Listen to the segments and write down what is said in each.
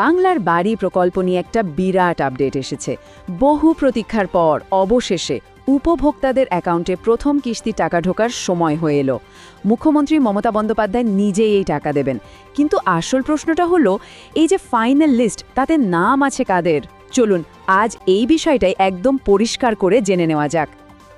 বাংলার বাড়ি প্রকল্প নিয়ে একটা বিরাট আপডেট এসেছে। বহু প্রতীক্ষার পর অবশেষে উপভোক্তাদের অ্যাকাউন্টে প্রথম কিস্তি টাকা ঢোকার সময় হয়ে এলো। মুখ্যমন্ত্রী মমতা বন্দ্যোপাধ্যায় নিজেই এই টাকা দেবেন। কিন্তু আসল প্রশ্নটা হলো, এই যে ফাইনাল লিস্ট, তাতে নাম আছে কাদের? চলুন, আজ এই বিষয়টাই একদম পরিষ্কার করে জেনে নেওয়া যাক।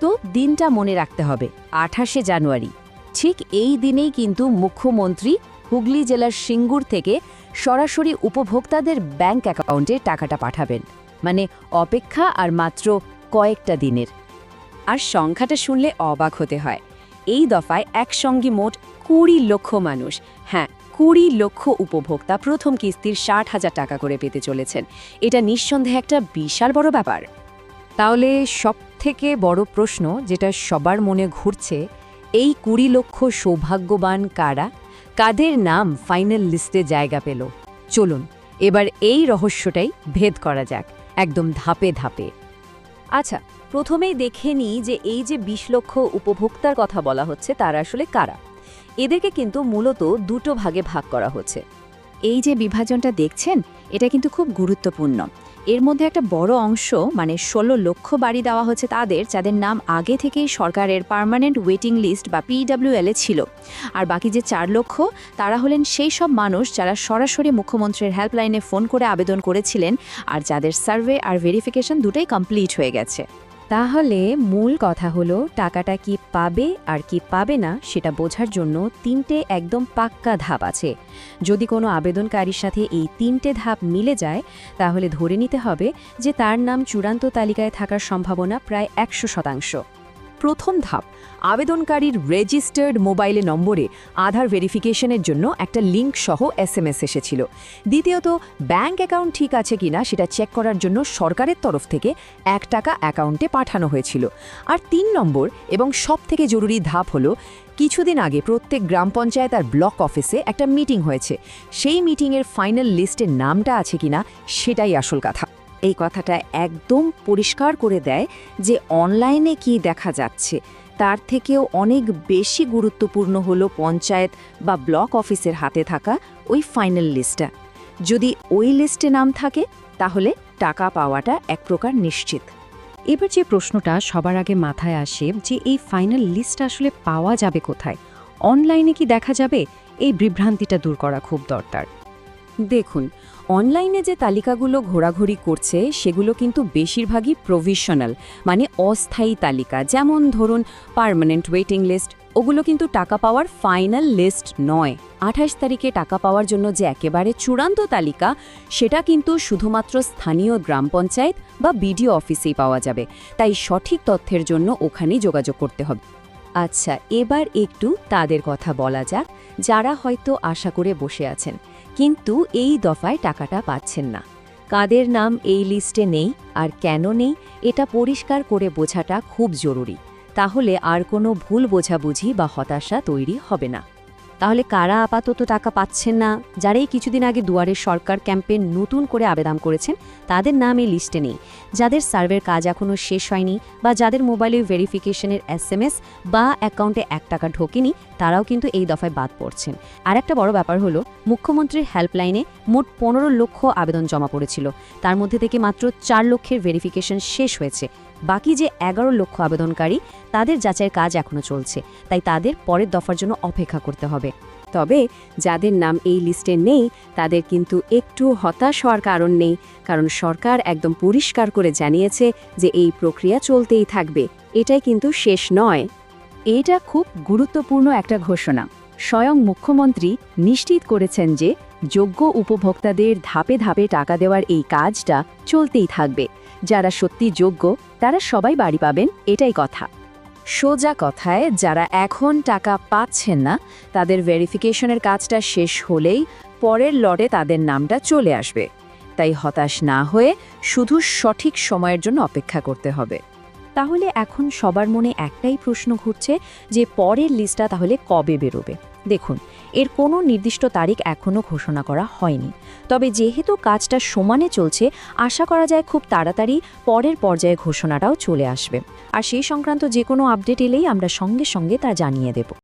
তো দিনটা মনে রাখতে হবে, আঠাশে জানুয়ারি। ঠিক এই দিনেই কিন্তু মুখ্যমন্ত্রী হুগলি জেলার সিঙ্গুর থেকে সরাসরি উপভোক্তাদের ব্যাংক অ্যাকাউন্টে টাকাটা পাঠাবেন। মানে অপেক্ষা আর মাত্র কয়েকটা দিনের। আর সংখ্যাটা শুনলে অবাক হতে হয়। এই দফায় একসঙ্গে মোট কুড়ি লক্ষ মানুষ হ্যাঁ কুড়ি লক্ষ উপভোক্তা প্রথম কিস্তির ষাট হাজার টাকা করে পেতে চলেছেন। এটা নিঃসন্দেহে একটা বিশাল বড় ব্যাপার। তাহলে সব থেকে বড় প্রশ্ন যেটা সবার মনে ঘুরছে, এই কুড়ি লক্ষ সৌভাগ্যবান কারা? কাদের নাম ফাইনাল লিস্টে জায়গা পেল? চলুন, এবার এই রহস্যটাই ভেদ করা যাক, একদম ধাপে ধাপে। আচ্ছা প্রথমেই দেখে নিই যে এই যে ২০ লক্ষ উপভোক্তার কথা বলা হচ্ছে, তারা আসলে কারা? এদেরকে কিন্তু মূলত দুটো ভাগে ভাগ করা হচ্ছে। এই যে বিভাজনটা দেখছেন, এটা কিন্তু খুব গুরুত্বপূর্ণ। এর মধ্যে একটা বড় অংশ মানে ষোলো লক্ষ বাড়ি দেওয়া হচ্ছে তাদের, যাদের নাম আগে থেকেই সরকারের পার্মানেন্ট ওয়েটিং লিস্ট বা পিডব্লিউএল ছিল। আর বাকি যে চার লক্ষ, তারা হলেন সেই সব মানুষ যারা সরাসরি মুখ্যমন্ত্রীর হেল্পলাইনে ফোন করে আবেদন করেছিলেন, আর যাদের সার্ভে আর ভেরিফিকেশন দুটোই কমপ্লিট হয়ে গেছে। তাহলে মূল কথা হলো, টাকাটা কি পাবে আর কি পাবে না সেটা বোঝার জন্য তিনটে একদম পাক্কা ধাপ আছে। যদি কোনো আবেদনকারীর সাথে এই তিনটে ধাপ মিলে যায়, তাহলে ধরে নিতে হবে যে তার নাম চূড়ান্ত তালিকায় থাকার সম্ভাবনা প্রায় একশো শতাংশ। প্রথম ধাপ। আবেদনকারীর রেজিস্টার্ড মোবাইলে নম্বরে আধার ভেরিফিকেশনের জন্য একটা লিঙ্ক সহ এসএমএস এসেছিল। দ্বিতীয়ত ব্যাংক অ্যাকাউন্ট ঠিক আছে কিনা সেটা চেক করার জন্য সরকারের তরফ থেকে এক টাকা অ্যাকাউন্টে পাঠানো হয়েছিল। আর তিন নম্বর এবং সব থেকে জরুরি ধাপ হলো, কিছুদিন আগে প্রত্যেক গ্রাম পঞ্চায়েত আর ব্লক অফিসে একটা মিটিং হয়েছে। সেই মিটিংয়ের ফাইনাল লিস্টের নামটা আছে কিনা সেটাই আসল কথা। এই কথাটা একদম পরিষ্কার করে দেয় যে অনলাইনে কি দেখা যাচ্ছে। তার থেকেও অনেক বেশি গুরুত্বপূর্ণ হলো পঞ্চায়েত বা ব্লক অফিসের হাতে থাকা ওই ফাইনাল লিস্টটা। যদি ওই লিস্টে নাম থাকে, তাহলে টাকা পাওয়াটা এক প্রকার নিশ্চিত। এবার যে প্রশ্নটা সবার আগে মাথায় আসে যে এই ফাইনাল লিস্ট আসলে পাওয়া যাবে কোথায়? অনলাইনে কি দেখা যাবে? এই বিভ্রান্তিটা দূর করা খুব দরকার। দেখুন, অনলাইনে যে তালিকাগুলো ঘোরাঘুরি করছে, সেগুলো কিন্তু বেশিরভাগই প্রভিশনাল মানে অস্থায়ী তালিকা। যেমন ধরুন পার্মানেন্ট ওয়েটিং লিস্ট ওগুলো কিন্তু টাকা পাওয়ার ফাইনাল লিস্ট নয়। আঠাশ তারিখে টাকা পাওয়ার জন্য যে একেবারে চূড়ান্ত তালিকা, সেটা কিন্তু শুধুমাত্র স্থানীয় গ্রাম পঞ্চায়েত বা বিডিও অফিসেই পাওয়া যাবে। তাই সঠিক তথ্যের জন্য ওখানেই যোগাযোগ করতে হবে। আচ্ছা এবার একটু তাদের কথা বলা যাক, যারা হয়তো আশা করে বসে আছেন। কিন্তু এই দফায় টাকাটা পাচ্ছেন না। কাদের নাম এই লিস্টে নেই আর কেন নেই, এটা পরিষ্কার করে বোঝাটা খুব জরুরি। তাহলে আর কোনো ভুল বোঝাবুঝি বা হতাশা তৈরি হবে না। তাহলে কারা আপাতত টাকা পাচ্ছেন না? যারাই কিছুদিন আগে দুয়ারের সরকার ক্যাম্পে নতুন করে আবেদন করেছেন, তাদের নাম এই লিস্টে নেই। যাদের সার্ভের কাজ এখনও শেষ হয়নি বা যাদের মোবাইলে ভেরিফিকেশনের এসএমএস বা অ্যাকাউন্টে এক টাকা ঢোকেনি, তারাও কিন্তু এই দফায় বাদ পড়ছেন। আর একটা বড় ব্যাপার হলো, মুখ্যমন্ত্রীর হেল্পলাইনে মোট পনেরো লক্ষ আবেদন জমা পড়েছিল। তার মধ্যে থেকে মাত্র চার লক্ষের ভেরিফিকেশন শেষ হয়েছে। বাকি যে এগারো লক্ষ আবেদনকারী, তাদের যাচাইয়ের কাজ এখনও চলছে। তাই তাদের পরের দফার জন্য অপেক্ষা করতে হবে। তবে যাদের নাম এই লিস্টে নেই, তাদের কিন্তু একটু হতাশ হওয়ার কারণ নেই, কারণ সরকার একদম পরিষ্কার করে জানিয়েছে যে এই প্রক্রিয়া চলতেই থাকবে। এটাই কিন্তু শেষ নয়। এটা খুব গুরুত্বপূর্ণ একটা ঘোষণা। স্বয়ং মুখ্যমন্ত্রী নিশ্চিত করেছেন যে যোগ্য উপভোক্তাদের ধাপে ধাপে টাকা দেওয়ার এই কাজটা চলতেই থাকবে। যারা সত্যি যোগ্য, তারা সবাই বাড়ি পাবেন, এটাই কথা। সোজা কথায়, যারা এখন টাকা পাচ্ছেন না, তাদের ভেরিফিকেশনের কাজটা শেষ হলেই পরের লটে তাদের নামটা চলে আসবে। তাই হতাশ না হয়ে শুধু সঠিক সময়ের জন্য অপেক্ষা করতে হবে। তাহলে এখন সবার মনে একটাই প্রশ্ন ঘুরছে যে পরের লিস্টটা তাহলে কবে বেরোবে? দেখুন, এর কোনো নির্দিষ্ট তারিখ এখনও ঘোষণা করা হয়নি। তবে যেহেতু কাজটা সমানে চলছে, আশা করা যায় খুব তাড়াতাড়ি পরের পর্যায়ে ঘোষণাটাও চলে আসবে। আর সেই সংক্রান্ত যে কোনো আপডেট এলেই আমরা সঙ্গে সঙ্গে তা জানিয়ে দেব।